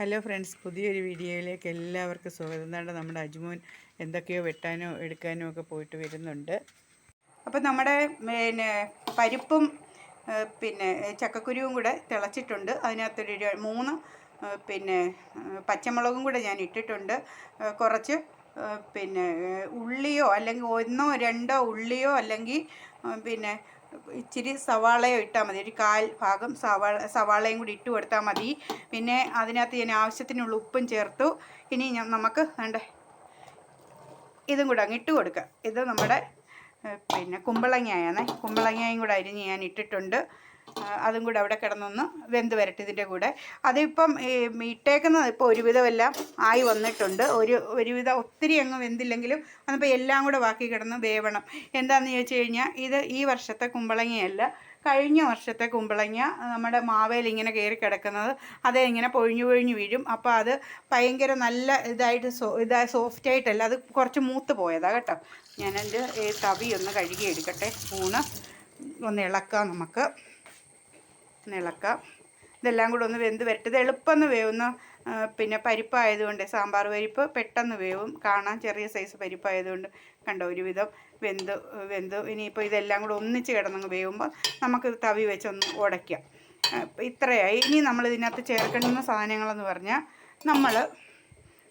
Hello friends പുതിയൊരു വീഡിയോയിലേക്ക് എല്ലാവർക്കും സ്വാഗതം. എന്താണ് നമ്മുടെ അജ്മോൻ എന്തൊക്കെയോ വെട്ടാനോ എടുക്കാനോ ഒക്കെ പോയിട്ട് വരുന്നുണ്ട്. അപ്പം നമ്മുടെ പിന്നെ പരിപ്പും പിന്നെ ചക്കക്കുരുവും കൂടെ തിളച്ചിട്ടുണ്ട്. അതിനകത്തൊരു മൂന്ന് പിന്നെ പച്ചമുളകും കൂടെ ഞാൻ ഇട്ടിട്ടുണ്ട്. കുറച്ച് പിന്നെ ഉള്ളിയോ അല്ലെങ്കിൽ ഒന്നോ രണ്ടോ ഉള്ളിയോ അല്ലെങ്കിൽ പിന്നെ ഇച്ചിരി സവാളയോ ഇട്ടാൽ മതി. ഒരു കാൽ ഭാഗം സവാള സവാളയും കൂടി ഇട്ട് കൊടുത്താൽ മതി. പിന്നെ അതിനകത്ത് ഞാൻ ആവശ്യത്തിനുള്ള ഉപ്പും ചേർത്തു. ഇനി ഞാൻ നമുക്ക് വേണ്ടേ ഇതും കൂടെ അങ്ങ് ഇട്ട് കൊടുക്കുക ഇത് നമ്മുടെ പിന്നെ കുമ്പളങ്ങയാണ് കുമ്പളങ്ങയും കൂടെ അരിഞ്ഞ് ഞാൻ ഇട്ടിട്ടുണ്ട്. അതും കൂടെ അവിടെ കിടന്നൊന്ന് വെന്ത് വരട്ടെ ഇതിന്റെ കൂടെ. അതിപ്പം ഇട്ടേക്കുന്നത് ഇപ്പോൾ ഒരുവിധം എല്ലാം ആയി വന്നിട്ടുണ്ട്. ഒരു ഒരുവിധം ഒത്തിരി അങ്ങ് വെന്തില്ലെങ്കിലും അതിപ്പോൾ എല്ലാം കൂടെ ബാക്കി കിടന്ന് വേവണം. എന്താണെന്ന് ചോദിച്ചു കഴിഞ്ഞാൽ ഇത് ഈ വർഷത്തെ കുമ്പളങ്ങയല്ല. കഴിഞ്ഞ വർഷത്തെ കുമ്പളങ്ങ നമ്മുടെ മാവേൽ ഇങ്ങനെ കയറി കിടക്കുന്നത് അത് ഇങ്ങനെ പൊഴിഞ്ഞു പൊഴിഞ്ഞു വീഴും. അപ്പോൾ അത് ഭയങ്കര നല്ല ഇതായിട്ട് സോ ഇതാ സോഫ്റ്റ് ആയിട്ടല്ല അത് കുറച്ച് മൂത്ത് പോയതാണ് കേട്ടോ. ഞാനെന്റെ തവി ഒന്ന് കഴുകി എടുക്കട്ടെ സ്പൂണ് ഒന്ന് ഇളക്കാം നമുക്ക്. ഇളക്കാം. ഇതെല്ലാം കൂടെ ഒന്ന് വെന്ത് വരട്ടെ. ഇത് എളുപ്പം വേവുന്ന. പിന്നെ പരിപ്പായതുകൊണ്ട് സാമ്പാർ പരിപ്പ് പെട്ടെന്ന് വേവും. കാണാൻ ചെറിയ സൈസ് പരിപ്പായതുകൊണ്ട്. കണ്ടോ ഒരുവിധം വെന്ത് വെന്ത്. ഇനിയിപ്പോൾ ഇതെല്ലാം കൂടെ ഒന്നിച്ച് കിടന്നങ്ങ് വേവുമ്പോൾ നമുക്ക് തവി വെച്ചൊന്ന് ഉടയ്ക്കാം ഇത്രയായി. ഇനി നമ്മൾ ഇതിനകത്ത് ചേർക്കേണ്ടുന്ന സാധനങ്ങളെന്ന് പറഞ്ഞാൽ നമ്മൾ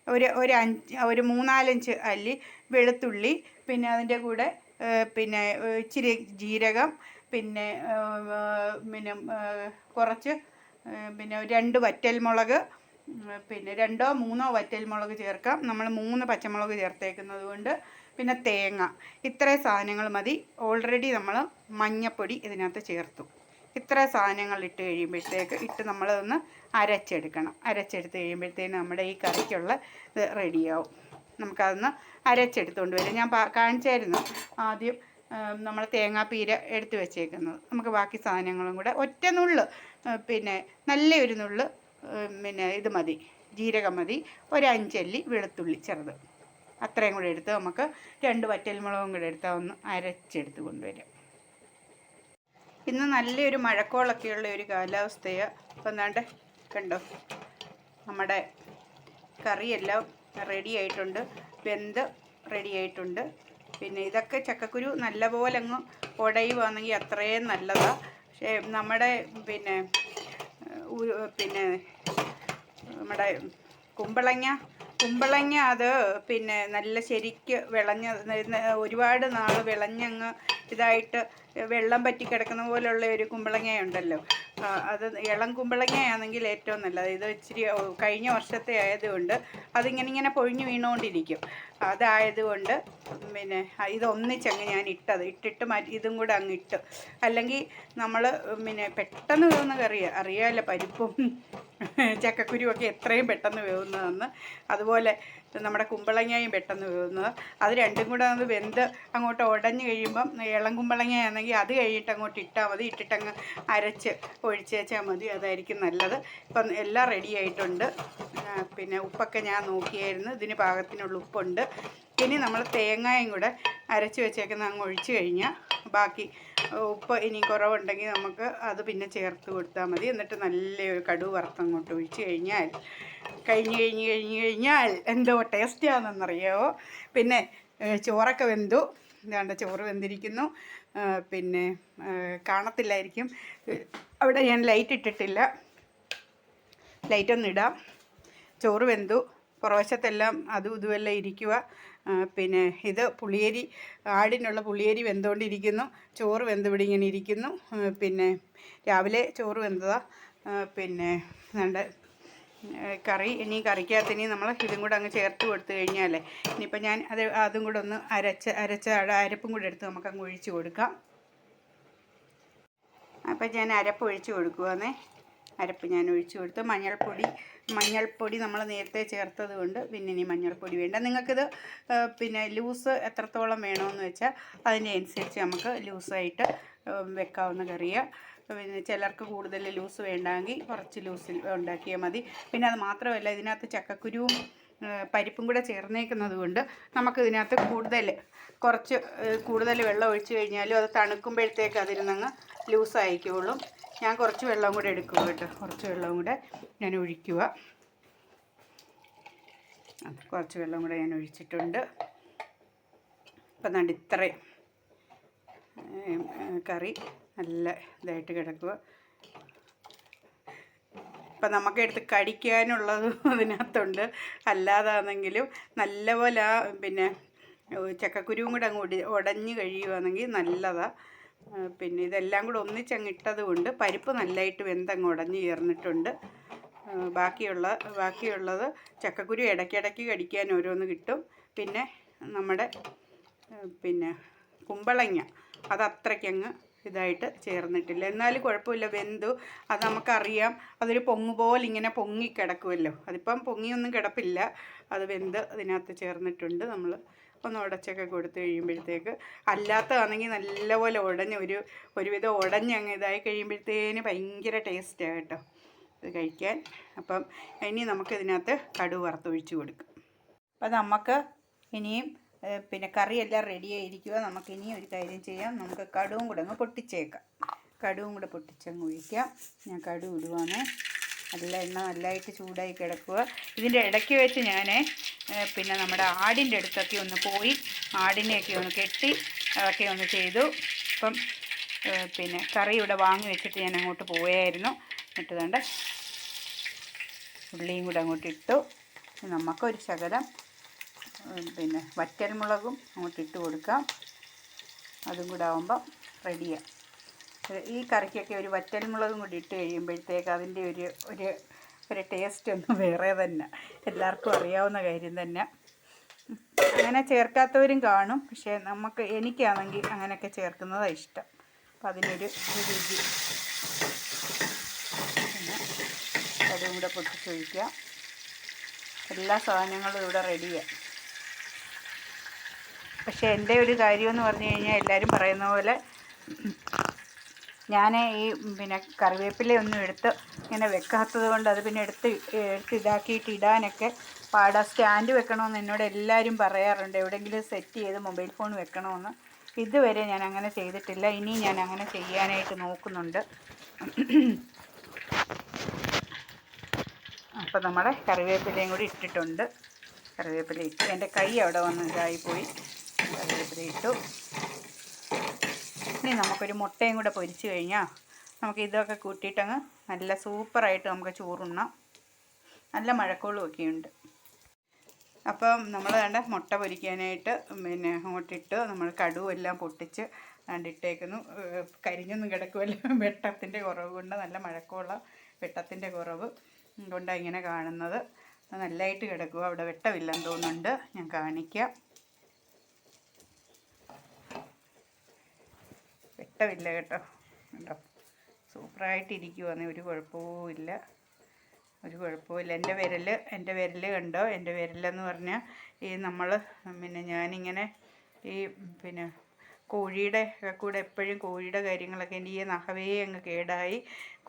ഒരു ഒരു അഞ്ച് ഒരു മൂന്നാലഞ്ച് അല്ലി വെളുത്തുള്ളി പിന്നെ അതിന്റെ കൂടെ പിന്നെ ഇച്ചിരി ജീരകം പിന്നെ പിന്നെ കുറച്ച് പിന്നെ രണ്ട് വറ്റൽമുളക് മുളക് പിന്നെ രണ്ടോ മൂന്നോ വറ്റൽമുളക് ചേർക്കാം. നമ്മൾ മൂന്ന് പച്ചമുളക് ചേർത്തേക്കുന്നത് കൊണ്ട് പിന്നെ തേങ്ങ. ഇത്രയും സാധനങ്ങൾ മതി. ഓൾറെഡി നമ്മൾ മഞ്ഞപ്പൊടി ഇതിനകത്ത് ചേർത്തു. ഇത്ര സാധനങ്ങൾ ഇട്ട് കഴിയുമ്പോഴത്തേക്ക് ഇട്ട് നമ്മളതൊന്ന് അരച്ചെടുക്കണം. അരച്ചെടുത്ത് കഴിയുമ്പോഴത്തേന് നമ്മുടെ ഈ കറിക്കുള്ള ഇത് റെഡിയാവും നമുക്കതൊന്ന് അരച്ചെടുത്തുകൊണ്ട് വരും. ഞാൻ കാണിച്ചായിരുന്നു ആദ്യം നമ്മൾ തേങ്ങാപ്പീര എടുത്ത് വെച്ചേക്കുന്നത്. നമുക്ക് ബാക്കി സാധനങ്ങളും കൂടെ ഒറ്റ നുള്ള് പിന്നെ നല്ലൊരു നുള്ള് പിന്നെ ഇത് മതി ജീരകം മതി ഒരഞ്ചല്ലി വെളുത്തുള്ളി ചെറുത്. അത്രയും കൂടെ എടുത്ത് നമുക്ക് രണ്ട് വറ്റൽമുളകും കൂടെ എടുത്താൽ ഒന്ന് അരച്ചെടുത്ത് കൊണ്ടുവരാം ഇന്ന് നല്ലൊരു മഴക്കോളൊക്കെയുള്ള ഒരു കാലാവസ്ഥയാണ് എന്താണ്ട് കണ്ടോ? നമ്മുടെ കറിയെല്ലാം റെഡി ആയിട്ടുണ്ട്. വെന്ത് റെഡി ആയിട്ടുണ്ട്. പിന്നെ ഇതൊക്കെ ചക്കക്കുരു നല്ലപോലെ അങ്ങ് ഉടയുവാണെങ്കിൽ അത്രയും നല്ലതാണ് പക്ഷേ നമ്മുടെ പിന്നെ പിന്നെ നമ്മുടെ കുമ്പളങ്ങ കുമ്പളങ്ങ അത് പിന്നെ നല്ല ശരിക്ക് വിളഞ്ഞ ഒരുപാട് നാൾ വിളഞ്ഞങ്ങ് ഇതായിട്ട് വെള്ളം പറ്റി കിടക്കുന്ന പോലുള്ള ഒരു കുമ്പളങ്ങയുണ്ടല്ലോ. അത് ഇളം കുമ്പളങ്ങയാണെങ്കിൽ ഏറ്റവും നല്ലത്. ഇത് ഇച്ചിരി കഴിഞ്ഞ വർഷത്തെ ആയതുകൊണ്ട് അതിങ്ങനെ ഇങ്ങനെ പൊഴിഞ്ഞു വീണുകൊണ്ടിരിക്കും അതായതുകൊണ്ട് പിന്നെ ഇതൊന്നിച്ചങ്ങ് ഞാൻ ഇട്ടത്. ഇട്ടിട്ട് മാറ്റി ഇതും കൂടെ അങ്ങ് ഇട്ട്. അല്ലെങ്കിൽ നമ്മൾ പിന്നെ പെട്ടെന്ന് വേവുന്ന കറിയാണ് അറിയാമല്ലോ പരിപ്പും ചക്കക്കുരുവൊക്കെ എത്രയും പെട്ടെന്ന് വേവുന്നതെന്ന്. അതുപോലെ നമ്മുടെ കുമ്പളങ്ങയും പെട്ടെന്ന് വേവുന്നത് അത് രണ്ടും കൂടെ ഒന്ന് വെന്ത് അങ്ങോട്ട് ഉടഞ്ഞു കഴിയുമ്പം ഇളം കുമ്പളങ്ങയാണെങ്കിൽ അത് കഴിഞ്ഞിട്ട് അങ്ങോട്ട് ഇട്ടാൽ മതി. ഇട്ടിട്ടങ്ങ് അരച്ച് ഒഴിച്ച് വെച്ചാൽ മതി. അതായിരിക്കും നല്ലത്. ഇപ്പം എല്ലാം റെഡി ആയിട്ടുണ്ട്. പിന്നെ ഉപ്പൊക്കെ ഞാൻ നോക്കിയായിരുന്നു. ഇതിന് പാകത്തിനുള്ള ഉപ്പുണ്ട്. ഇനി നമ്മൾ തേങ്ങയും കൂടെ അരച്ച് വെച്ചേക്കുന്ന അങ്ങ് ഒഴിച്ച് കഴിഞ്ഞാൽ ബാക്കി ഉപ്പ് ഇനി കുറവുണ്ടെങ്കിൽ നമുക്ക് അത് പിന്നെ ചേർത്ത് കൊടുത്താൽ മതി. എന്നിട്ട് നല്ലൊരു കടുവ് വറുത്തങ്ങോട്ട് ഒഴിച്ച് കഴിഞ്ഞാൽ കഴിഞ്ഞ് കഴിഞ്ഞ് കഴിഞ്ഞ് കഴിഞ്ഞാൽ എന്തോ ടേസ്റ്റാണെന്നറിയാമോ പിന്നെ ചോറൊക്കെ വെന്തു. ഇതാണ്ട് ചോറ് വെന്തിരിക്കുന്നു. പിന്നെ കാണത്തില്ലായിരിക്കും. അവിടെ ഞാൻ ലൈറ്റ് ഇട്ടിട്ടില്ല. ലൈറ്റൊന്നിടാം ചോറ് വെന്തു. പുറവശത്തെല്ലാം അതും ഇതുമെല്ലാം ഇരിക്കുക. പിന്നെ ഇത് പുളിയരി ആടിനുള്ള പുളിയരി വെന്തുകൊണ്ടിരിക്കുന്നു. ചോറ് വെന്തിവിടെ ഇങ്ങനെ ഇരിക്കുന്നു. പിന്നെ രാവിലെ ചോറ് വെന്തതാ. പിന്നെ നമ്മുടെ കറി ഇനി കറിക്കകത്ത് ഇനി നമ്മൾ ഇതും കൂടെ അങ്ങ് ചേർത്ത് കൊടുത്തു കഴിഞ്ഞാലേ ഇനിയിപ്പോൾ ഞാൻ അത് അതും കൂടെ ഒന്ന് അരച്ച അരച്ച അരപ്പും കൂടെ എടുത്ത് നമുക്ക് അങ്ങ് ഒഴിച്ചു കൊടുക്കാം. അപ്പം ഞാൻ അരപ്പ് ഒഴിച്ചു കൊടുക്കുവാന്നേ. അരപ്പ് ഞാൻ ഒഴിച്ചു കൊടുത്തു. മഞ്ഞൾപ്പൊടി മഞ്ഞൾപ്പൊടി നമ്മൾ നേരത്തെ ചേർത്തത് കൊണ്ട് പിന്നെ ഇനി മഞ്ഞൾപ്പൊടി വേണ്ട. നിങ്ങൾക്കിത് പിന്നെ ലൂസ് എത്രത്തോളം വേണമെന്ന് വെച്ചാൽ അതിന്റെ അനുസരിച്ച് നമുക്ക് ലൂസായിട്ട് വെക്കാവുന്ന കറിയാണ് പിന്നെ ചിലർക്ക് കൂടുതൽ ലൂസ് വേണ്ടെങ്കിൽ കുറച്ച് ലൂസിൽ ഉണ്ടാക്കിയാൽ മതി. പിന്നെ അത് മാത്രമല്ല ഇതിനകത്ത് ചക്കക്കുരുവും പരിപ്പും കൂടെ ചേർന്നേക്കുന്നത് കൊണ്ട് നമുക്കിതിനകത്ത് കൂടുതൽ കുറച്ച് കൂടുതൽ വെള്ളം ഒഴിച്ചു കഴിഞ്ഞാലും അത് തണുക്കുമ്പോഴത്തേക്ക് അതിരുന്നങ്ങ് ലൂസായിക്കോളും. ഞാൻ കുറച്ച് വെള്ളം കൂടെ എടുക്കുക കേട്ടോ. കുറച്ച് വെള്ളം കൂടെ ഞാൻ ഒഴിക്കുക കുറച്ച് വെള്ളം കൂടെ ഞാൻ ഒഴിച്ചിട്ടുണ്ട്. ഇപ്പം നട ഇത്രയും കറി നല്ല ഇതായിട്ട് കിടക്കുക ഇപ്പം നമുക്ക് എടുത്ത് കടിക്കാനുള്ളത് അതിനകത്തുണ്ട്. അല്ലാതാണെങ്കിലും നല്ലപോലെ പിന്നെ ചക്കക്കുരുവും കൂടെ അങ്ങ് ഒടി ഉടഞ്ഞ് കഴിയുവാണെങ്കിൽ നല്ലതാണ് പിന്നെ ഇതെല്ലാം കൂടെ ഒന്നിച്ചങ്ങ് കൊണ്ട് പരിപ്പ് നല്ലതായിട്ട് വെന്തങ്ങ് ഉടഞ്ഞ് ചേർന്നിട്ടുണ്ട്. ബാക്കിയുള്ള ബാക്കിയുള്ളത് ചക്കക്കുരു ഇടയ്ക്കിടയ്ക്ക് കടിക്കാൻ ഓരോന്ന് കിട്ടും. പിന്നെ നമ്മുടെ പിന്നെ കുമ്പളങ്ങ അത് അത്രയ്ക്കങ്ങ് ഇതായിട്ട് ചേർന്നിട്ടില്ല. എന്നാലും കുഴപ്പമില്ല വെന്തു. അത് നമുക്കറിയാം. അതൊരു പൊങ്ങ് പോലെ ഇങ്ങനെ പൊങ്ങി കിടക്കുമല്ലോ. അതിപ്പം പൊങ്ങിയൊന്നും കിടപ്പില്ല. അത് വെന്ത് അതിനകത്ത് ചേർന്നിട്ടുണ്ട് നമ്മൾ ഒന്ന് ഉടച്ചൊക്കെ കൊടുത്ത് കഴിയുമ്പോഴത്തേക്ക് അല്ലാത്തതാണെങ്കിൽ നല്ലപോലെ ഉടഞ്ഞ് ഒരു ഒരുവിധം ഉടഞ്ഞ് അങ്ങ് ഇതായി കഴിയുമ്പോഴത്തേന് ഭയങ്കര ടേസ്റ്റാണ് കേട്ടോ. ഇത് കഴിക്കാൻ. അപ്പം ഇനി നമുക്കിതിനകത്ത് കടുവ് വറുത്തൊഴിച്ച് കൊടുക്കും. അപ്പം നമുക്ക് ഇനിയും പിന്നെ കറിയെല്ലാം റെഡി ആയിരിക്കുക. നമുക്ക് ഇനിയും ഒരു കാര്യം ചെയ്യാം. നമുക്ക് കടുവും കൂടെ അങ്ങ് പൊട്ടിച്ചേക്കാം. കടുവും കൂടെ പൊട്ടിച്ചങ്ങ് ഒഴിക്കാം. ഞാൻ കടു ഇടുവാണ്. നല്ല എണ്ണ നല്ലതായിട്ട് ചൂടായി കിടക്കുക. ഇതിന്റെ ഇടയ്ക്ക് വെച്ച് ഞാൻ പിന്നെ നമ്മുടെ ആടിന്റെ അടുത്തൊക്കെ ഒന്ന് പോയി ആടിനെയൊക്കെ ഒന്ന് കെട്ടി അതൊക്കെ ഒന്ന് ചെയ്തു. അപ്പം പിന്നെ കറി ഇവിടെ വാങ്ങി വെച്ചിട്ട് ഞാൻ അങ്ങോട്ട് പോയായിരുന്നു. ഇട്ടതുകൊണ്ട് കണ്ട് ഉള്ളിയും കൂടെ അങ്ങോട്ട് ഇട്ടു. നമുക്കൊരു ശകലം പിന്നെ വറ്റൽമുളകും അങ്ങോട്ട് ഇട്ട് കൊടുക്കാം. അതും കൂടെ ആകുമ്പം റെഡിയാണ് ഈ കറിക്കൊക്കെ ഒരു വറ്റൽമുളകും കൂടി ഇട്ട് കഴിയുമ്പോഴത്തേക്ക് അതിന്റെ ഒരു ഒരു ഒരു ടേസ്റ്റ് ഒന്ന് വേറെ തന്നെ. എല്ലാവർക്കും അറിയാവുന്ന കാര്യം തന്നെ. അങ്ങനെ ചേർക്കാത്തവരും കാണും. പക്ഷേ നമുക്ക് എനിക്കാണെങ്കിൽ അങ്ങനെയൊക്കെ ചേർക്കുന്നതാണ് ഇഷ്ടം. അപ്പം അതിനൊരു രുചി പിന്നെ അതും കൂടെ പൊട്ടിച്ചൊഴിക്കുക എല്ലാ സാധനങ്ങളും ഇവിടെ റെഡിയാണ് പക്ഷേ എന്റെ ഒരു കാര്യമെന്ന് പറഞ്ഞു കഴിഞ്ഞാൽ എല്ലാവരും പറയുന്ന പോലെ ഞാൻ ഈ പിന്നെ കറിവേപ്പിലയൊന്നും എടുത്ത് ഇങ്ങനെ വെക്കാത്തത് കൊണ്ട് അത് പിന്നെ എടുത്ത് എടുത്ത് ഇതാക്കിയിട്ട് ഇടാനൊക്കെ പാടാ. സ്റ്റാൻഡ് വെക്കണമെന്ന് എന്നോട് എല്ലാവരും പറയാറുണ്ട്. എവിടെയെങ്കിലും സെറ്റ് ചെയ്ത് മൊബൈൽ ഫോൺ വെക്കണമെന്ന്. ഇതുവരെ ഞാൻ അങ്ങനെ ചെയ്തിട്ടില്ല. ഇനി ഞാൻ അങ്ങനെ ചെയ്യാനായിട്ട് നോക്കുന്നുണ്ട്. അപ്പോൾ നമ്മുടെ കറിവേപ്പിലയും കൂടി ഇട്ടിട്ടുണ്ട്. കറിവേപ്പില ഇട്ട് എന്റെ കൈ അവിടെ വന്ന് ഇതായിപ്പോയി കറിവേപ്പില ഇട്ടു. ഇനി നമുക്കൊരു മുട്ടയും കൂടെ പൊരിച്ച് കഴിഞ്ഞാൽ നമുക്ക് ഇതൊക്കെ കൂട്ടിയിട്ടങ്ങ് നല്ല സൂപ്പറായിട്ട് നമുക്ക് ചോറുണ്ണാം. നല്ല മഴക്കോളും ഒക്കെ ഉണ്ട് അപ്പം നമ്മൾ വേണ്ട മുട്ട പൊരിക്കാനായിട്ട് പിന്നെ അങ്ങോട്ടിട്ട് നമ്മൾ കടുവും എല്ലാം പൊട്ടിച്ച് കണ്ടിട്ടേക്കുന്നു കരിഞ്ഞൊന്നും കിടക്കുമല്ലോ. വെട്ടത്തിന്റെ കുറവ് കൊണ്ട് നല്ല മഴക്കമുള്ള വെട്ടത്തിന്റെ കുറവ് കൊണ്ടാണ് ഇങ്ങനെ കാണുന്നത്. നല്ലതായിട്ട് കിടക്കുക അവിടെ വെട്ടമില്ലെന്ന് തോന്നുന്നുണ്ട്. ഞാൻ കാണിക്കാം. വെട്ടമില്ല കേട്ടോ. കേട്ടോ സൂപ്പറായിട്ടിരിക്കുവാന്ന്. ഒരു കുഴപ്പവും ഇല്ല. ഒരു കുഴപ്പമില്ല എന്റെ വിരൽ എന്റെ വിരൽ കണ്ടോ? എന്റെ വിരലെന്ന് പറഞ്ഞാൽ ഈ നമ്മൾ പിന്നെ ഞാനിങ്ങനെ ഈ പിന്നെ കോഴിയുടെ കൂടെ എപ്പോഴും കോഴിയുടെ കാര്യങ്ങളൊക്കെ എന്റെ ഈ നഖവേ അങ്ങ് കേടായി.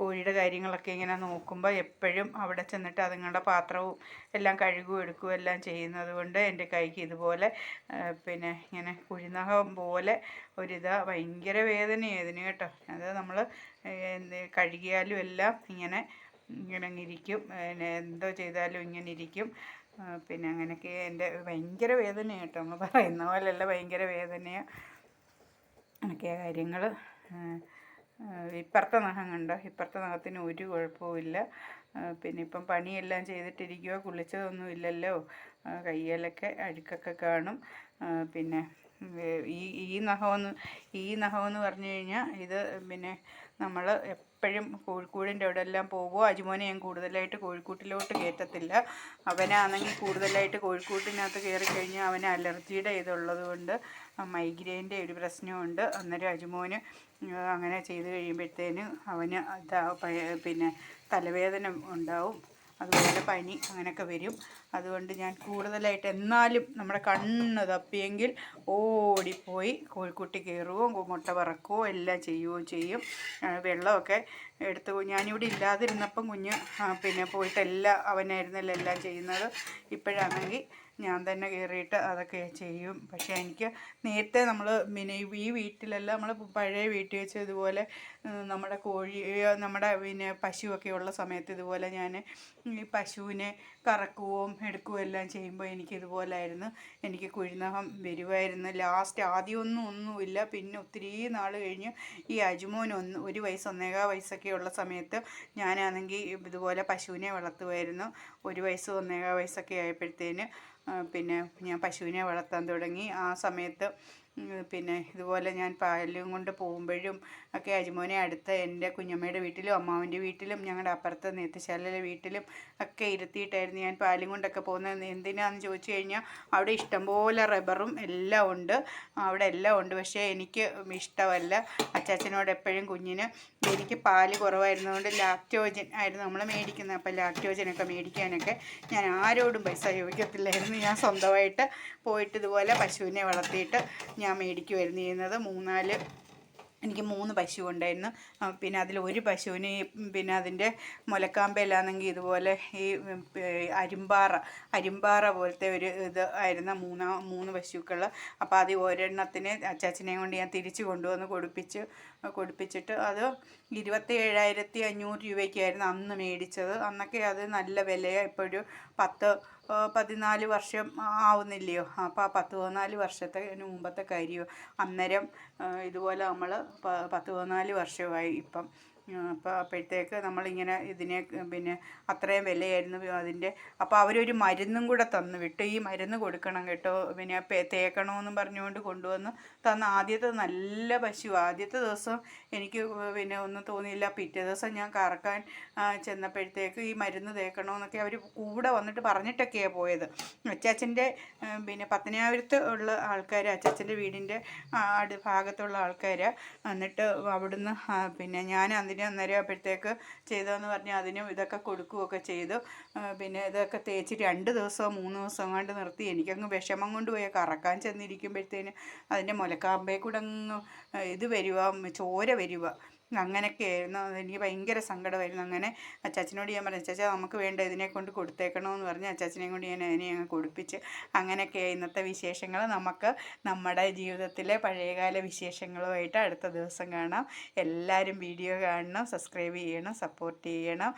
കോഴിയുടെ കാര്യങ്ങളൊക്കെ ഇങ്ങനെ നോക്കുമ്പോൾ എപ്പോഴും അവിടെ ചെന്നിട്ട് അതുങ്ങളുടെ പാത്രവും എല്ലാം കഴുകും എടുക്കുകയും എല്ലാം ചെയ്യുന്നത് കൊണ്ട് എന്റെ കൈക്ക് ഇതുപോലെ പിന്നെ ഇങ്ങനെ കുഴിനഖം പോലെ ഒരിതാ ഭയങ്കര വേദനയായിരുന്നു കേട്ടോ. അത് നമ്മൾ കഴുകിയാലും എല്ലാം ഇങ്ങനെ ഇങ്ങനെ ഇരിക്കും. പിന്നെ എന്തോ ചെയ്താലും ഇങ്ങനെ ഇരിക്കും. പിന്നെ അങ്ങനെയൊക്കെ എന്റെ ഭയങ്കര വേദനയാണ് കേട്ടോ. നമ്മൾ പറയുന്ന പോലെയല്ല ഭയങ്കര വേദനയാണ് അങ്ങനെയൊക്കെയാ കാര്യങ്ങൾ ഇപ്പുറത്തെ നഖം കണ്ടോ? ഇപ്പുറത്തെ നഖത്തിന് ഒരു കുഴപ്പവുമില്ല പിന്നെ ഇപ്പം പണിയെല്ലാം ചെയ്തിട്ടിരിക്കുക കുളിച്ചതൊന്നും ഇല്ലല്ലോ. കയ്യിലൊക്കെ അഴുക്കൊക്കെ കാണും. പിന്നെ ഈ ഈ നഖമെന്ന് ഈ നഖമെന്ന് പറഞ്ഞു കഴിഞ്ഞാൽ ഇത് പിന്നെ നമ്മൾ എപ്പോഴും കോഴിക്കൂടിന്റെ അവിടെ എല്ലാം പോകുമോ? അജുമോനെ ഞാൻ കൂടുതലായിട്ട് കോഴിക്കൂട്ടിലോട്ട് കയറ്റത്തില്ല. അവനാണെങ്കിൽ കൂടുതലായിട്ട് കോഴിക്കൂട്ടിനകത്ത് കയറി കഴിഞ്ഞാൽ അവന് അലർജിയുടെ ഇതുള്ളത് കൊണ്ട് മൈഗ്രെയിന്റെ ഒരു പ്രശ്നമുണ്ട്. അന്നേരം അജുമോന് അങ്ങനെ ചെയ്ത് കഴിയുമ്പോഴത്തേന് അവന് പിന്നെ തലവേദന ഉണ്ടാവും. അതുപോലെ പനി അങ്ങനെയൊക്കെ വരും. അതുകൊണ്ട് ഞാൻ കൂടുതലായിട്ട് എന്നാലും നമ്മുടെ കണ്ണ് തപ്പിയെങ്കിൽ ഓടിപ്പോയി കോഴിക്കുട്ടി കയറുകയും മുട്ട പറക്കുകയോ എല്ലാം ചെയ്യുകയും ചെയ്യും. വെള്ളമൊക്കെ എടുത്ത് ഞാനിവിടെ ഇല്ലാതിരുന്നപ്പം കുഞ്ഞ് പിന്നെ പോയിട്ട് എല്ലാം അവനായിരുന്നല്ലോ എല്ലാം ചെയ്യുന്നത്. ഇപ്പോഴാണെങ്കിൽ ഞാൻ തന്നെ കയറിയിട്ട് അതൊക്കെ ചെയ്യും. പക്ഷേ എനിക്ക് നേരത്തെ നമ്മൾ പിന്നെ ഈ- വീട്ടിലെല്ലാം നമ്മൾ പഴയ വീട്ടിൽ വെച്ച് ഇതുപോലെ നമ്മുടെ കോഴി നമ്മുടെ പിന്നെ പശുവൊക്കെ ഉള്ള സമയത്ത് ഇതുപോലെ ഞാൻ ഈ പശുവിനെ കറക്കുകയും എടുക്കുകയും എല്ലാം ചെയ്യുമ്പോൾ എനിക്ക് ഇതുപോലായിരുന്നു. എനിക്ക് കുഴിനഹം വരുമായിരുന്നു ലാസ്റ്റ് ആദ്യമൊന്നും ഒന്നുമില്ല. പിന്നെ ഒത്തിരി നാൾ കഴിഞ്ഞ് ഈ അജുമോൻ ഒന്ന് ഒരു വയസ്സ് ഒന്നേകാ വയസ്സൊക്കെ ഉള്ള സമയത്ത് ഞാനാണെങ്കിൽ ഇതുപോലെ പശുവിനെ വളർത്തുമായിരുന്നു ഒരു വയസ്സ് ഒന്നേകാ വയസ്സൊക്കെ ആയപ്പോഴത്തേന് പിന്നെ ഞാൻ പശുവിനെ വളർത്താൻ തുടങ്ങി. ആ സമയത്ത് പിന്നെ ഇതുപോലെ ഞാൻ പാലും കൊണ്ട് പോകുമ്പോഴും ഒക്കെ അജുമോനെ അടുത്ത് എന്റെ കുഞ്ഞമ്മയുടെ വീട്ടിലും അമ്മാവന്റെ വീട്ടിലും ഞങ്ങളുടെ അപ്പുറത്ത് നെത്തിശാലയിലെ വീട്ടിലും ഒക്കെ ഇരുത്തിയിട്ടായിരുന്നു ഞാൻ പാലും കൊണ്ടൊക്കെ പോകുന്നത്. എന്തിനാന്ന് ചോദിച്ചു കഴിഞ്ഞാൽ അവിടെ ഇഷ്ടംപോലെ റബ്ബറും എല്ലാം ഉണ്ട്. അവിടെ എല്ലാം ഉണ്ട്. പക്ഷേ എനിക്ക് ഇഷ്ടമല്ല. അച്ചാച്ചനോട് എപ്പോഴും കുഞ്ഞിന് എനിക്ക് പാൽ കുറവായിരുന്നതുകൊണ്ട് ലാക്ടോജൻ ആയിരുന്നു നമ്മൾ മേടിക്കുന്നത്. അപ്പോൾ ലാക്ടോജനൊക്കെ മേടിക്കാനൊക്കെ ഞാൻ ആരോടും പൈസ ചോദിക്കത്തില്ലായിരുന്നു. ഞാൻ സ്വന്തമായിട്ട് പോയിട്ട് ഇതുപോലെ പശുവിനെ വളർത്തിയിട്ട് ഞാൻ മേടിക്കുമായിരുന്നു ചെയ്യുന്നത്. മൂന്നാൽ എനിക്ക് മൂന്ന് പശു ഉണ്ടായിരുന്നു. പിന്നെ അതിൽ ഒരു പശുവിന് പിന്നെ അതിന്റെ മുലക്കാമ്പയിലാണെങ്കിൽ ഇതുപോലെ ഈ അരിമ്പാറ അരിമ്പാറ പോലത്തെ ഒരു ഇത് ആയിരുന്ന മൂന്നാ മൂന്ന് പശുക്കൾ അപ്പോൾ അത് ഒരെണ്ണത്തിന് അച്ചാച്ചനെയും കൊണ്ട് ഞാൻ തിരിച്ച് കൊണ്ടുവന്ന് കൊടുപ്പിച്ച് കൊടുപ്പിച്ചിട്ട് അത് ഇരുപത്തി ഏഴായിരത്തി അഞ്ഞൂറ് രൂപയ്ക്കായിരുന്നു അന്ന് മേടിച്ചത്. അന്നൊക്കെ അത് നല്ല വിലയാണ് ഇപ്പോൾ ഒരു പത്ത് പതിനാല് വർഷം ആവുന്നില്ലയോ? അപ്പോൾ ആ പത്ത് പതിനാല് വർഷത്തെ മുമ്പത്തെ കാര്യമോ അന്നേരം ഇതുപോലെ നമ്മൾ പത്ത് പതിനാല് വർഷമായി ഇപ്പം. അപ്പോൾ അപ്പോഴത്തേക്ക് നമ്മളിങ്ങനെ ഇതിനെ പിന്നെ അത്രയും വിലയായിരുന്നു അതിന്റെ. അപ്പോൾ അവരൊരു മരുന്നും കൂടെ തന്നു വിട്ടു. ഈ മരുന്ന് കൊടുക്കണം കേട്ടോ. പിന്നെ തേക്കണമെന്നും പറഞ്ഞുകൊണ്ട് കൊണ്ടുവന്ന്. തന്ന ആദ്യത്തെ നല്ല പശു. ആദ്യത്തെ ദിവസം എനിക്ക് പിന്നെ ഒന്നും തോന്നിയില്ല. പിറ്റേ ദിവസം ഞാൻ കറക്കാൻ ചെന്നപ്പോഴത്തേക്ക് ഈ മരുന്ന് തേക്കണമെന്നൊക്കെ അവർ കൂടെ വന്നിട്ട് പറഞ്ഞിട്ടൊക്കെയാണ് പോയത്. അച്ചാച്ചന്റെ പിന്നെ പത്തനാപുരത്ത് ഉള്ള ആൾക്കാർ അച്ചാച്ചന്റെ വീടിന്റെ ഭാഗത്തുള്ള ആൾക്കാർ എന്നിട്ട് അവിടുന്ന് പിന്നെ ഞാൻ അതിന് അന്നേരം അപ്പോഴത്തേക്ക് ചെയ്തതെന്ന് പറഞ്ഞാൽ അതിനും ഇതൊക്കെ കൊടുക്കുകയൊക്കെ ചെയ്തു. പിന്നെ ഇതൊക്കെ തേച്ച് രണ്ട് ദിവസമോ മൂന്ന് ദിവസം കൊണ്ട് നിർത്തി. എനിക്കങ്ങ് വിഷമം കൊണ്ട് പോയി. കറക്കാൻ ചെന്നിരിക്കുമ്പോഴത്തേന് അതിന്റെ മുലക്കാമ്പേ കൂടെ അങ്ങ് ഇത് വരുക ചോര വരിക അങ്ങനെയൊക്കെ ആയിരുന്നു. എനിക്ക് ഭയങ്കര സങ്കടമായിരുന്നു. അങ്ങനെ അച്ചാച്ചനോട് ഞാൻ പറഞ്ഞു അച്ചാച്ച നമുക്ക് വേണ്ട ഇതിനെ കൊണ്ട് കൊടുത്തേക്കണമെന്ന് പറഞ്ഞ് അച്ചാച്ചനെയും കൊണ്ട് ഞാൻ അതിനെ അങ്ങ് കൊടുപ്പിച്ച്. അങ്ങനെയൊക്കെ ഇന്നത്തെ വിശേഷങ്ങൾ. നമുക്ക് നമ്മുടെ ജീവിതത്തിലെ പഴയകാല വിശേഷങ്ങളുമായിട്ട് അടുത്ത ദിവസം കാണാം. എല്ലാവരും വീഡിയോ കാണണം സബ്സ്ക്രൈബ് ചെയ്യണം സപ്പോർട്ട് ചെയ്യണം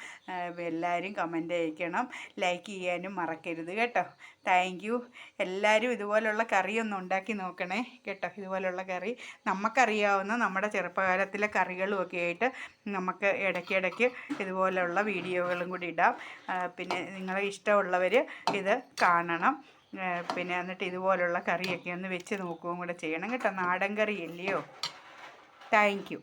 എല്ലാവരും കമന്റ് അയക്കണം ലൈക്ക് ചെയ്യാനും മറക്കരുത് കേട്ടോ. താങ്ക് യു എല്ലാവരും ഇതുപോലുള്ള കറിയൊന്നും ഉണ്ടാക്കി നോക്കണേ കേട്ടോ. ഇതുപോലുള്ള കറി നമുക്കറിയാവുന്ന നമ്മുടെ ചെറുപ്പകാലത്തിലെ കറികളും ഒക്കെ ആയിട്ട് നമുക്ക് ഇടയ്ക്കിടയ്ക്ക് ഇതുപോലുള്ള വീഡിയോകളും കൂടി ഇടാം. പിന്നെ നിങ്ങളെ ഇഷ്ടമുള്ളവർ ഇത് കാണണം. പിന്നെ എന്നിട്ട് ഇതുപോലുള്ള കറിയൊക്കെ ഒന്ന് വെച്ച് നോക്കുകയും കൂടെ ചെയ്യണം കേട്ടോ. നാടൻ കറി അല്ലയോ? Thank you